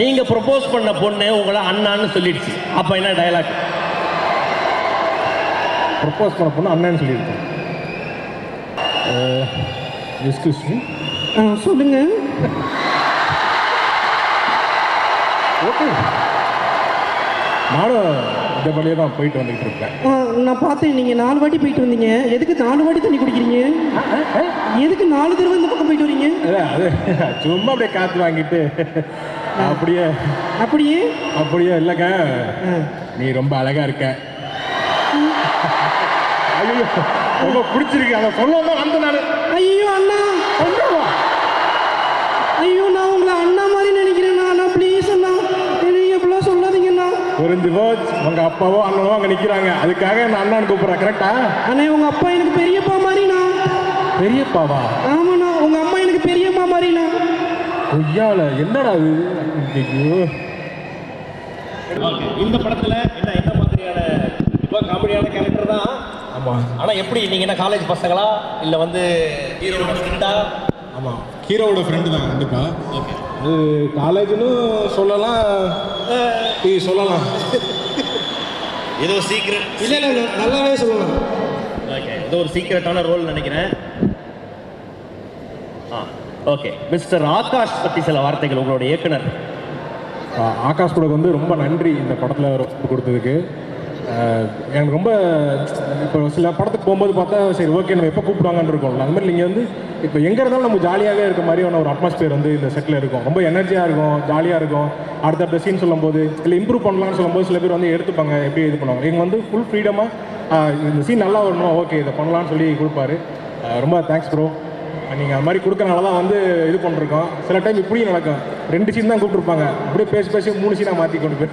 நீங்க ப்ரொபோஸ் பண்ண பொண்ணு உங்களை அண்ணான்னு சொல்லிடுச்சு. அப்ப என்ன டயலாக் ப்ரப்போஸ் பண்ண பொண்ணு அண்ணன்னு சொல்லியிருக்கேன் எஸ்கியூஸ் மீ சொல்லுங்க. ஓகே நானும் இந்த வழியே தான் போயிட்டு வந்துக்கிட்டு இருக்கேன். நான் பார்த்தேன் நீங்கள் நாலு வாட்டி போயிட்டு வந்தீங்க. எதுக்கு நாலு வாட்டி தண்ணி குடிக்கிறீங்க? எதுக்கு நாலு தடவை இந்த பக்கம் போயிட்டு வரீங்க? அது சும்மா அப்படியே காற்று வாங்கிட்டு அப்படியே. அப்படியே? அப்படியே இல்லைங்க. நீ ரொம்ப அழகா இருக்க. ஐயோ ரொம்ப பிடிச்சிருக்கு. அதை சொல்லணும் வந்து நான். ஐயோ அண்ணா. ஐயோ உங்க அப்பாவோ அண்ணனோ அங்க நிக்கிறாங்க. அதுக்காக நான் அண்ணான்னு கூப்பிடுறேன் கரெக்டா அண்ணே உங்கள் அப்பா எனக்கு பெரியப்பா மாதிரிண்ணா. பெரியப்பாவா? ஆமாண்ணா உங்கள் அம்மா எனக்கு பெரியம்மா மாதிரிண்ணா. கொய்யால என்னடா இது? ஐயோ இந்த படத்துல என்ன என்ன மாதிரியான இப்போ காமெடியான கேரக்டர் தான்? ஆமா. ஆனா எப்படி நீங்க என்ன காலேஜ் பசங்களா? இல்ல வந்து ஹீரோட ஃப்ரெண்டா ஆமா. ஹீரோவோட ஃப்ரெண்டு தான் கண்டிப்பா. ஓகே. அது காலேஜ்னு சொல்லலாம் சொல்லலாம். ஏதோ சீக்ரெட் இல்லை இல்லை நல்லாவே சொல்லலாம். ஓகே ஏதோ ஒரு சீக்ரெட்டான ரோல் நினைக்கிறேன். ஆ ஓகே மிஸ்டர் ஆகாஷ் பத்தி சில வார்த்தைகள் உங்களோட இயக்குனர். ஆகாஷ் கூட வந்து ரொம்ப நன்றி இந்த படத்தில் கொடுத்ததுக்கு. எனக்கு ரொம்ப இப்போ சில படத்துக்கு போகும்போது பார்த்தா சரி ஓகே நம்ம எப்போ கூப்பிடுவாங்கன்னு இருக்கோம். அந்த மாதிரி நீங்கள் வந்து இப்போ எங்கே இருந்தாலும் நம்ம ஜாலியாகவே இருக்க மாதிரியான ஒரு அட்மாஸ்பியர் வந்து இந்த செட்டில் இருக்கும். ரொம்ப எனர்ஜியாக இருக்கும் ஜாலியாக இருக்கும். அடுத்தடுத்த சீன் சொல்லும்போது இல்லை இம்ப்ரூவ் பண்ணலாம்னு சொல்லும்போது சில பேர் வந்து எடுத்துப்பாங்க எப்படி இது பண்ணுவாங்க. இவங்க வந்து ஃபுல் ஃப்ரீடமாக இந்த சீன் நல்லா வரணும் ஓகே இதை பண்ணலாம்னு சொல்லி கொடுப்பாரு. ரொம்ப தேங்க்ஸ் ப்ரோ நீங்கள் அது மாதிரி கொடுக்கறனால தான் வந்து இது பண்ணிருக்கோம். சில டைம் இப்படியும் நடக்கும். ரெண்டு சீன் தான் கூப்பிட்டுருப்பாங்க. அப்படியே பேசி பேசி மூணு சீனாக மாற்றி கொண்டு போய்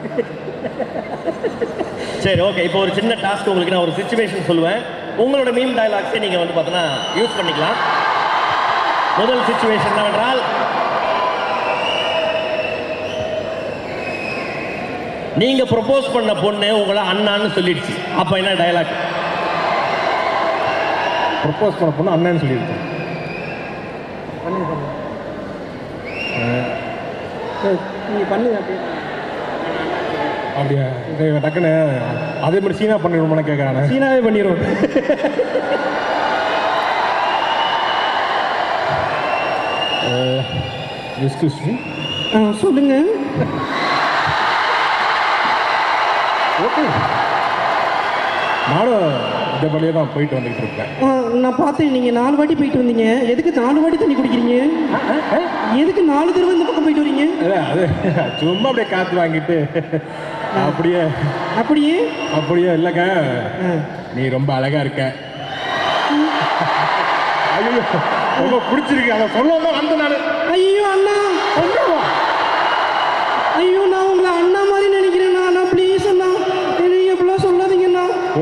சரி ஓகே இப்போ ஒரு சின்ன டாஸ்க் உங்களுக்கு நான் ஒரு சுச்சுவேஷன் சொல்லுவேன். உங்களோட மீம் டயலாக்ஸை நீங்க வந்து பார்த்தீங்கன்னா யூஸ் பண்ணிக்கலாம். முதல் சுச்சுவேஷன் என்னவென்றால் நீங்க ப்ரொபோஸ் பண்ண பொண்ணு உங்களை அண்ணான்னு சொல்லிடுச்சு. அப்ப என்ன டயலாக் ப்ரப்போஸ் பண்ண பொண்ணு அண்ணன்னு சொல்லியிருக்கேன் நீங்கள் பண்ணுங்க அப்படியே? டக்குன்னு அதே மாதிரி சீனா பண்ணிடுவோம்னு கேட்குறானே சீனாவே பண்ணிடுவோம் எஸ்கியூஸ் மீ ஆ சொல்லுங்க. ஓகே நானும் இந்த வழியே தான் போயிட்டு வந்துக்கிட்டு இருக்கேன். நான் பார்த்தேன் நீங்கள் நாலு வாட்டி போயிட்டு வந்தீங்க. எதுக்கு நாலு வாட்டி தண்ணி குடிக்கிறீங்க? எதுக்கு நாலு தடவை இந்த பக்கம் போயிட்டு வரீங்க? அது சும்மா அப்படியே காற்று வாங்கிட்டு அப்படியே. அப்படியே? அப்படியே இல்லைங்க. நீ ரொம்ப அழகா இருக்க. ஐயோ ரொம்ப பிடிச்சிருக்கு. அதை சொல்லணும் வந்து நான். ஐயோ அண்ணா. ஐயோ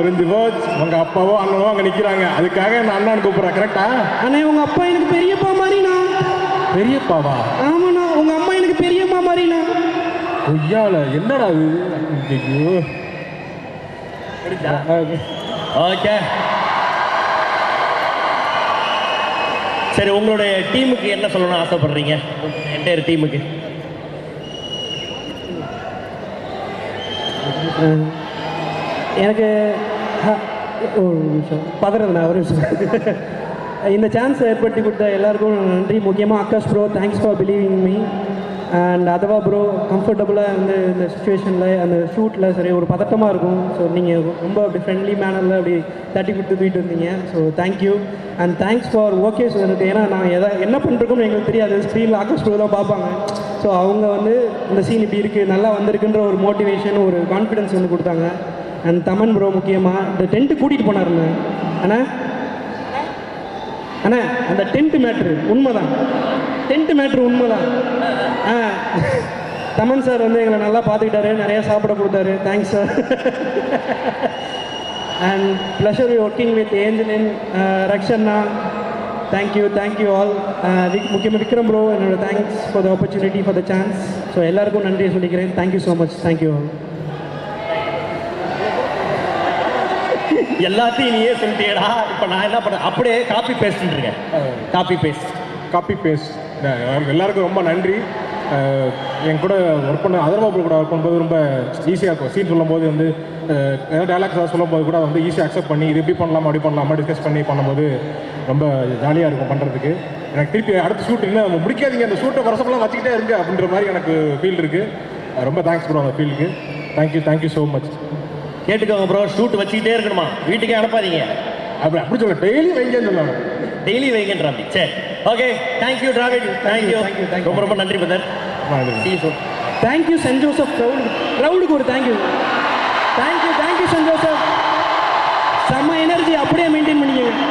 புரிஞ்சு போச்சு உங்க அப்பாவோ அண்ணனோ அங்க நிக்கிறாங்க. அதுக்காக நான் அண்ணான்னு கூப்பிடுறேன் கரெக்டா அண்ணே உங்கள் அப்பா எனக்கு பெரியப்பா மாதிரிண்ணா. பெரியப்பாவா? ஆமாண்ணா உங்கள் அம்மா எனக்கு பெரியம்மா மாதிரிண்ணா. கொய்யால என்னடா இது? ஐயோ ஓகே. சரி உங்களுடைய டீமுக்கு என்ன சொல்லணும்னு ஆசைப்படுறீங்க? என்டையர் டீமுக்கு. எனக்கு ஒரு நிமிஷம். பதறதுண்ணா ஒரு நிமிஷம். இந்த சான்ஸ் ஏற்படுத்தி கொடுத்த எல்லாருக்கும் நன்றி. முக்கியமாக Akash bro thanks for believing me and அதுவா ப்ரோ கம்ஃபர்டபுளாக வந்து இந்த சுச்சுவேஷனில் அந்த ஷூட்டில் சரி ஒரு பதட்டமாக இருக்கும். ஸோ நீங்கள் ரொம்ப அப்படி ஃப்ரெண்ட்லி மேனரில் அப்படி தட்டி கொடுத்து தூக்கிட்டு வந்தீங்க so thank you and thanks for okay சொல்லிட்டு ஏன்னா நான் எதை என்ன பண்ணிருக்கோம்னு எங்களுக்கு தெரியாது. ஸ்க்ரீனில் ஆகாஷ் ப்ரோ தான் பார்ப்பாங்க. ஸோ அவங்க வந்து இந்த சீன் இப்படி இருக்குது நல்லா வந்திருக்குன்ற ஒரு மோட்டிவேஷன் ஒரு கான்ஃபிடன்ஸ் வந்து கொடுத்தாங்க. அண்ட் தமன் ப்ரோ முக்கியமாக இந்த டென்ட்டு கூட்டிகிட்டு போனாருங்க. அண்ணா? அண்ணா அந்த டென்ட்டு மேட்ரு உண்மைதான். டென்ட்டு மேட்ரு உண்மைதான். ஆ. தமன் சார் வந்து எங்களை நல்லா பார்த்துக்கிட்டாரு நிறையா சாப்பிட கொடுத்தாரு. Thanks sir and pleasure working with Angeline ரக்ஷன்னா thank you thank you all முக்கியமாக விக்ரம் ப்ரோ என்னோட thanks for the opportunity for the chance so எல்லாருக்கும் நன்றியை சொல்லிக்கிறேன். Thank you so much thank you all எல்லாத்தையும் நீயே சொல்லிட்டேடா. இப்போ நான் என்ன பண்ண அப்படியே காப்பி பேஸ்ட் இருக்கேன் காப்பி பேஸ்ட் காப்பி பேஸ்ட் எல்லாருக்கும் ரொம்ப நன்றி. என் கூட ஒர்க் பண்ண அதர்பாபு கூட ஒர்க் பண்ணும்போது ரொம்ப ஈஸியாக இருக்கும். சீன் சொல்லும்போது வந்து அஹ், ஏதாவது டயலாக்ஸ் சொல்லும்போது கூட வந்து ஈஸியாக அக்செப்ட் பண்ணி இது இப்படி பண்ணலாமா அப்படி பண்ணலாமா டிஸ்கஸ் பண்ணி பண்ணும்போது ரொம்ப ஜாலியாக இருக்கும் பண்ணுறதுக்கு எனக்கு திருப்பி அடுத்த ஷூட் இன்னும் முடிக்காதீங்க. அந்த ஷூட்டை வருஷமெல்லாம் வச்சுக்கிட்டே இருக்கு அப்படின்ற மாதிரி எனக்கு ஃபீல் இருக்குது ரொம்ப தேங்க்ஸ் ப்ரோ அந்த ஃபீலுக்கு thank you thank you so much கேட்டுக்கோங்க ப்ரோ ஷூட் வச்சுக்கிட்டே இருக்கணுமா? வீட்டுக்கே அனுப்பாதீங்க. அப்படி அப்படி சொல்ல டெய்லி வைங்கன்னு சொன்னாங்க. டெய்லி வைங்கன்றாப்பி சரி ஓகே தேங்க்யூ டிராவிட் தேங்க்யூ. ரொம்ப ரொம்ப நன்றி சூன் thank you Saint Joseph crowd க்ரௌடுக்கு ஒரு thank you thank you thank you Saint Joseph செம்ம எனர்ஜி அப்படியே மெயின்டைன் பண்ணிக்கோங்க.